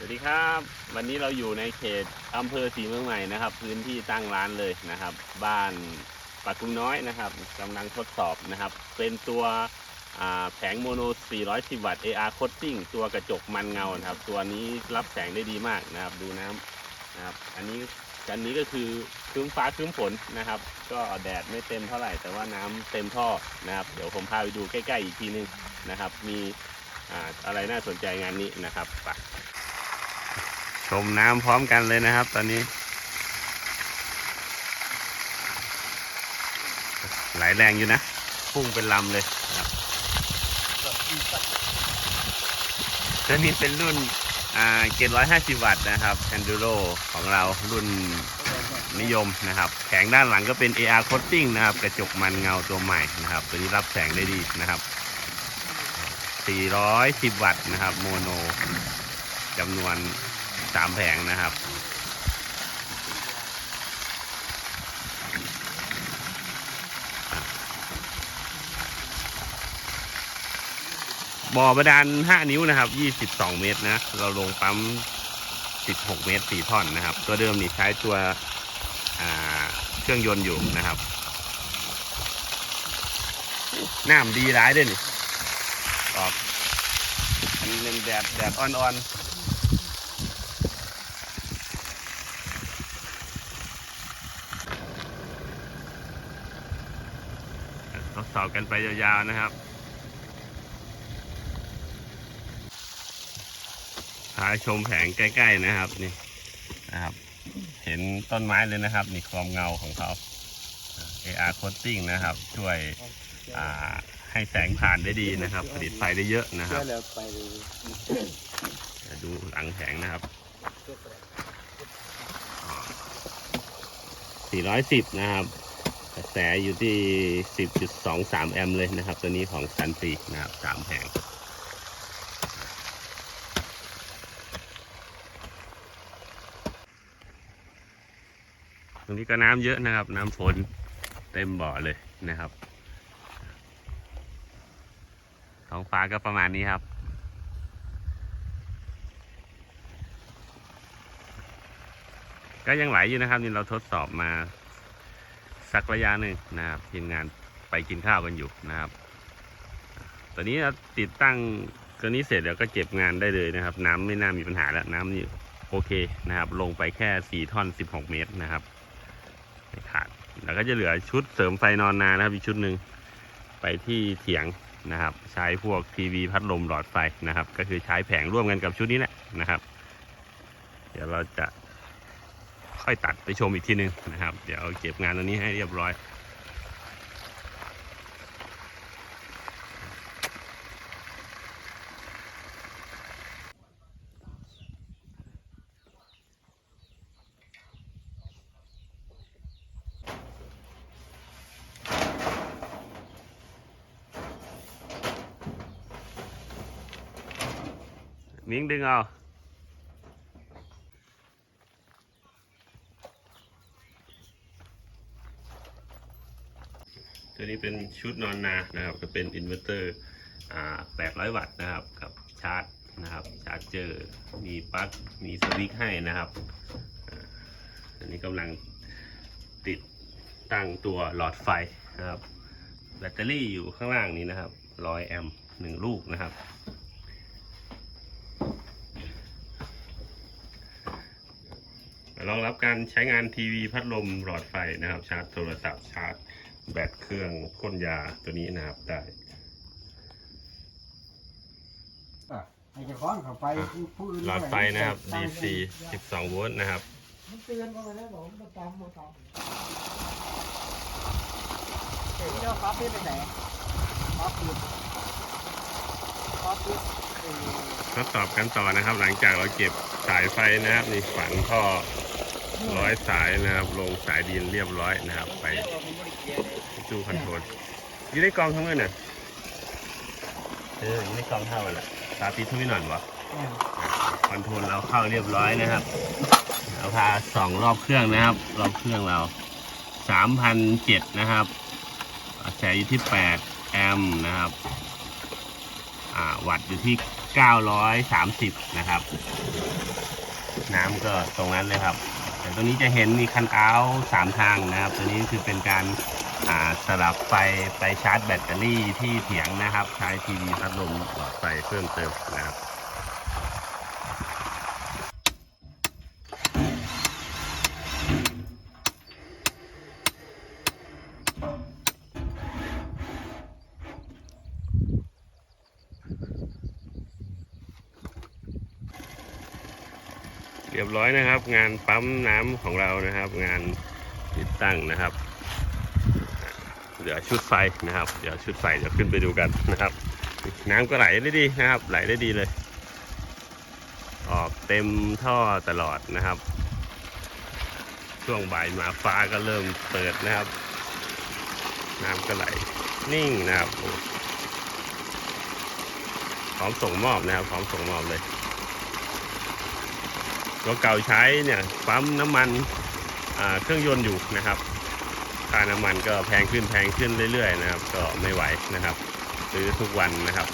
สวัสดีครับ วันนี้เราอยู่ในเขตอำเภอสีเมืองใหม่นะครับ พื้นที่ตั้งร้านเลยนะครับ บ้านปักกุ้งน้อยนะครับกำลังทดสอบนะครับ เป็นตัวแผงโมโน 410 วัตต์ AR Coating ตัวกระจกมันเงานะครับ ตัวนี้รับแสงได้ดีมากนะครับ ดูน้ำนะครับ อันนี้อันนี้ก็คือครึ้มฟ้าครึ้มฝนนะครับ ก็แดดไม่เต็มเท่าไหร่ แต่ว่าน้ำเต็มท่อนะครับ เดี๋ยวผมพาไปดูใกล้ ๆ อีกทีนึงนะครับ มีอ่าอะไรน่าสนใจงานนี้นะครับไป ชมน้ำพร้อมกันเลยนะครับ ตอนนี้ไหลแรงอยู่นะ พุ่งเป็นลำเลยนะครับตัวนี้เป็นรุ่นอ่าเกตร้อยห้าสิบวัตต์นะครับ Enduro ของเรารุ่นนิยมนะครับ แผงด้านหลังก็เป็น AR Coating นะครับ กระจกมันเงาตัวใหม่นะครับ ตัวนี้รับแสงได้ดีนะครับ 410 วัตต์นะครับ โมโนจำนวน 3แผงนะครับ บ่อบาดาล5นิ้วนะครับ22เมตรนะ เราลงปั๊ม16เมตร4ท่อนนะครับ ตัวเดิมนี่ใช้ตัวเครื่องยนต์อยู่นะครับน้ำดีร้ายด้วยนี่ออกอันนี้เป็นแดดแดดอ่อนๆ ดสอบกันไปยาวๆนะครับพาชมแผงใกล้ๆนะครับนี่นะครับ เห็นต้นไม้เลยนะครับ นี่ความเงาของเขา AR coating นะครับ ช่วยให้แสงผ่านได้ดีนะครับ ผลิตไฟได้เยอะนะครับแล้วไปดูหลังแผงนะครับ410 นะครับ กระแสอยู่ที่ 10.23 แอมป์เลยนะครับ ตัวนี้ของซันซีนะครับ3แผงตรงนี้ก็น้ำเยอะนะครับ น้ำฝนเต็มบ่อเลยนะครับท้องฟ้าก็ประมาณนี้ครับก็ยังไหลอยู่นะครับนี่เราทดสอบมา สักระยะหนึ่งนะครับทีมงานไปกินข้าวกันอยู่นะครับ ตอนนี้เราติดตั้งตัวนี้เสร็จแล้วก็เก็บงานได้เลยนะครับ น้ำไม่น่ามีปัญหาแล้วน้ำนี่โอเคนะครับ ลงไปแค่สี่ท่อนสิบหกเมตรนะครับไม่ขาดแล้วก็จะเหลือชุดเสริมไฟนอนนานะครับอีกชุดหนึ่งไปที่เถียงนะครับ ใช้พวกทีวีพัดลมหลอดไฟนะครับ ก็คือใช้แผงร่วมกันกับชุดนี้แหละนะครับ เดี๋ยวเราจะ ค่อยตัดไปชมอีกทีหนึ่งนะครับ เดี๋ยวเก็บงานตัวนี้ให้เรียบร้อยมิ้งดึงเอา ตัวนี้เป็นชุดนอนนานะครับ ก็เป็นอินเวอร์เตอร์800 วัตต์นะครับ กับชาร์จนะครับ ชาร์จเจอร์ มีปลั๊ก มีสวิตช์ให้นะครับอันนี้กำลังติดตั้งตัวหลอดไฟนะครับ แบตเตอรี่อยู่ข้างล่างนี้นะครับ 100 แอมป์หนึ่งลูกนะครับ รองรับการใช้งานทีวีพัดลมหลอดไฟนะครับ ชาร์จโทรศัพท์ชาร์จ แบตเครื่องพ่นยาตัวนี้นะครับ ได้อะให้เจ้าของเขาไปอะผู้อื่นหลอดไฟนะครับ DC 12 โวลต์นะครับ มันเตือนเข้าไปแล้วบอกมันตามมาตามเฮ้ยเจ้าปั๊บไปไหนปั๊บปืนปั๊บปืนเออทดสอบกันต่อนะครับ หลังจากเราเก็บสายไฟนะครับนี่ฝังท่อร้อยสายนะครับ ลงสายดินเรียบร้อยนะครับ ไป ตู้คอนโทรลอยู่ในกล่องทั้งหมดน่ะเอออยู่ในกล่องเท่ากันแหละตาติดทุกหน่อยวะคอนโทรลเราเข้าเรียบร้อยนะครับเราพาสองรอบเครื่องนะครับ รอบเครื่องเราสามพันเจ็ดนะครับกระแสอยู่ที่แปดแอมป์นะครับอ่าวัตต์อยู่ที่ 930 นะครับ น้ำก็ตรงนั้นเลยครับ แต่ตรงนี้จะเห็นมีคันเอาสามทางนะครับ ตัวนี้คือเป็นการ สลับไฟไปชาร์จแบตเตอรี่ที่เถียงนะครับ ใช้ทีวีพัดลมหลอดไฟเพิ่มเติมนะครับเรียบร้อยนะครับ งานปั๊มน้ำของเรานะครับ งานติดตั้งนะครับ เหลือชุดไฟนะครับ เดี๋ยวชุดไฟเดี๋ยวขึ้นไปดูกันนะครับ น้ำก็ไหลได้ดีนะครับ ไหลได้ดีเลย ออกเต็มท่อตลอดนะครับ ช่วงบ่ายมาฟ้าก็เริ่มเปิดนะครับ น้ำก็ไหลนิ่งนะครับพร้อมส่งมอบนะครับพร้อมส่งมอบเลยรถเก่าใช้เนี่ยปั๊มน้ำมันเครื่องยนต์อยู่นะครับ ค่าน้ำมันก็แพงขึ้นแพงขึ้นเรื่อยๆนะครับ ก็ไม่ไหวนะครับซื้อทุกวันนะครับ